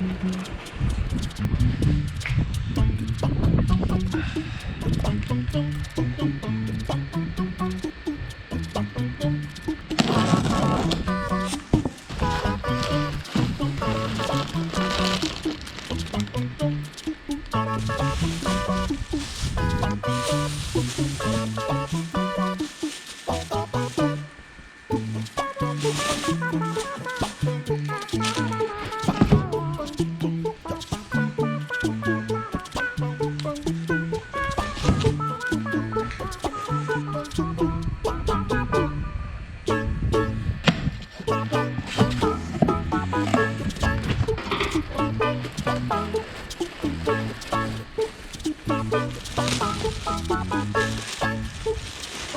Bye.